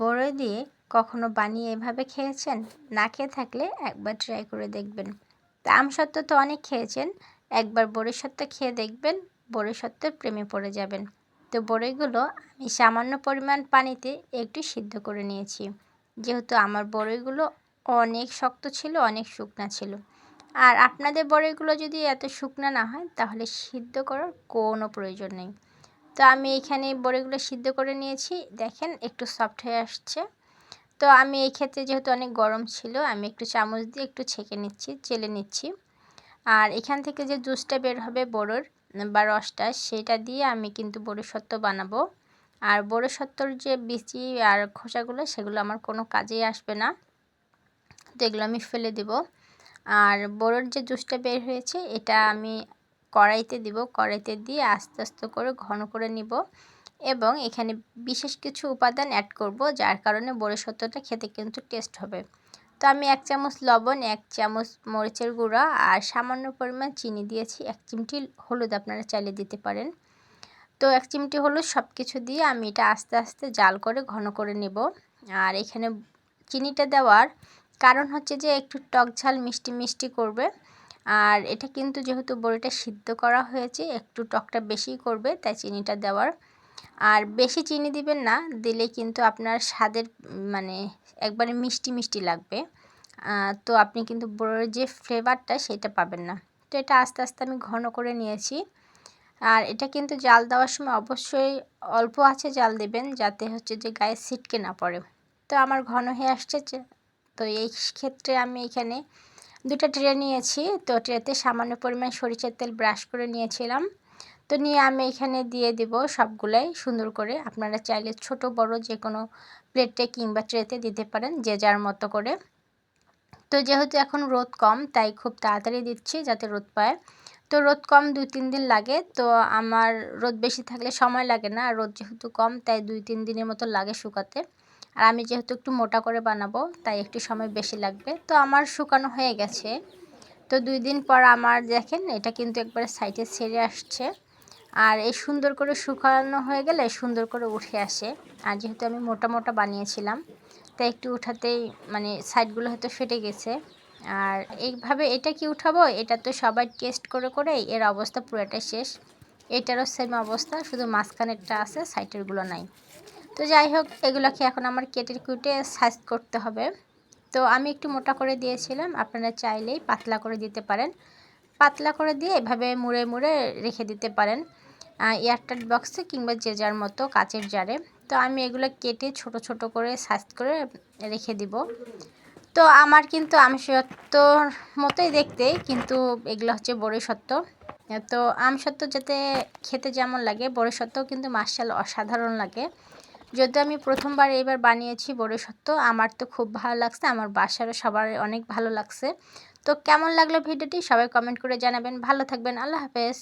বড়ই দিয়ে কখনো বানিয়ে এভাবে খেয়েছেন? না খেয়ে থাকলে একবার ট্রাই করে দেখবেন। তা সত্ত্ব তো অনেক খেয়েছেন। একবার বড়ি সত্ত্ব খেয়ে দেখবেন বড়ি সত্ত্বের প্রেমে পড়ে যাবেন। তো বড়ইগুলো আমি সামান্য পরিমাণ পানিতে একটু সিদ্ধ করে নিয়েছি। যেহেতু আমার বড়ইগুলো অনেক শক্ত ছিল, অনেক শুকনা ছিল। আর আপনাদের বড়িগুলো যদি এত শুকনা না হয়, তাহলে সিদ্ধ করার কোনো প্রয়োজন নেই। তো আমি এখানে বড়িগুলো সিদ্ধ করে নিয়েছি। দেখেন একটু সফট হয়ে আসছে। তো আমি এই ক্ষেত্রে যেহেতু অনেক গরম ছিল, আমি একটু চামচ দিয়ে একটু ছেঁকে নিচ্ছি, চেলে নিচ্ছি। আর এখান থেকে যে জুসটা বের হবে বড়োর বা রসটা, সেটা দিয়ে আমি কিন্তু বড়ি সত্ত্ব বানাবো। আর বড়ো সত্ত্বর যে বিচি আর খোসাগুলো, সেগুলো আমার কোনো কাজেই আসবে না। তো এগুলো আমি ফেলে দেব। আর বড়োর যে জুসটা বের হয়েছে, এটা আমি কড়াইতে দিব, কড়াইতে দিয়ে আস্তে আস্তে করে ঘন করে নিব এবং এখানে বিশেষ কিছু উপাদান অ্যাড করব, যার কারণে বড়ি সত্যটা খেতে কিন্তু টেস্ট হবে। তো আমি এক চামচ লবণ, এক চামচ মরিচের গুঁড়া আর সামান্য পরিমাণ চিনি দিয়েছি, এক চিমটি হলুদ আপনারা চাইলে দিতে পারেন। তো এক চিমটি হলুদ সব কিছু দিয়ে আমি এটা আস্তে আস্তে জাল করে ঘন করে নেব। আর এখানে চিনিটা দেওয়ার কারণ হচ্ছে যে একটু টক ঝাল মিষ্টি মিষ্টি করবে আর এটা কিন্তু যেহেতু বড়িটা সিদ্ধ করা হয়েছে, একটু টকটা বেশি করবে, তাই চিনিটা দেওয়ার। আর বেশি চিনি দিবেন না, দিলে কিন্তু আপনার স্বাদের মানে একবারে মিষ্টি মিষ্টি লাগবে। তো আপনি কিন্তু বড়োর যে ফ্লেভারটা সেটা পাবেন না। তো এটা আস্তে আস্তে আমি ঘন করে নিয়েছি। আর এটা কিন্তু জাল দেওয়ার সময় অবশ্যই অল্প আছে জাল দেবেন, যাতে হচ্ছে যে গায়ে ছিটকে না পড়ে। তো আমার ঘন হয়ে আসছে তো এই ক্ষেত্রে আমি এখানে দুটো ট্রে নিয়েছি। তো ট্রেতে সামান্য পরিমাণ সরিষার তেল ব্রাশ করে নিয়েছিলাম। তো নিয়ে আমি এখানে দিয়ে দিব সবগুলাই সুন্দর করে। আপনারা চাইলে ছোট, বড় যে কোনো প্লেটে কিংবা ট্রেতে দিতে পারেন যে যার মতো করে। তো যেহেতু এখন রোদ কম, তাই খুব তাড়াতাড়ি দিচ্ছি যাতে রোদ পায়। তো রোদ কম দুই তিন দিন লাগে। তো আমার রোদ বেশি থাকলে সময় লাগে না। আর রোদ যেহেতু কম, তাই দুই তিন দিনের মতো লাগে শুকাতে। আর আমি যেহেতু একটু মোটা করে বানাবো, তাই একটু সময় বেশি লাগবে। তো আমার শুকানো হয়ে গেছে। তো দুই দিন পর আমার দেখেন, এটা কিন্তু একবারে সাইডে ছেড়ে আসছে। আর এই সুন্দর করে শুকানো হয়ে গেলে সুন্দর করে উঠে আসে। আর যেহেতু আমি মোটা মোটা বানিয়েছিলাম, তাই একটু উঠাতেই মানে সাইডগুলো হয়তো ফেটে গেছে। আর এইভাবে এটা কি উঠাবো? এটা তো সবাই টেস্ট করে করে এর অবস্থা পুরোটাই শেষ। এটারও সেম অবস্থা, শুধু মাঝখানেরটা আছে সাইটেরগুলো নাই। তো যাই হোক, এগুলোকে এখন আমার কেটে কুটে সাইজ করতে হবে। তো আমি একটু মোটা করে দিয়েছিলাম, আপনারা চাইলেই পাতলা করে দিতে পারেন। পাতলা করে দিয়ে এভাবে মুড়ে মুড়ে রেখে দিতে পারেন এয়ারটাইট বক্সে কিংবা যে যার মতো কাচের জারে। তো আমি এগুলো কেটে ছোট ছোট করে সাইজ করে রেখে দিব। তো আমার কিন্তু, আম সত্ত্বর মতোই দেখতে, কিন্তু এগুলো হচ্ছে বড়ি সত্ত্ব। তো আম সত্ত্ব যাতে খেতে যেমন লাগে, বড়ি সত্ত্বও কিন্তু মার্শাল অসাধারণ লাগে। যদি আমি প্রথমবার এইবার বানিয়েছি বড় সত্য আমার তো খুব ভালো লাগছে, আমার বাসারও সবার অনেক ভালো লাগছে। তো কেমন লাগল ভিডিওটি? সবাই কমেন্ট করে জানাবেন। ভালো থাকবেন। আল্লাহ হাফেজ।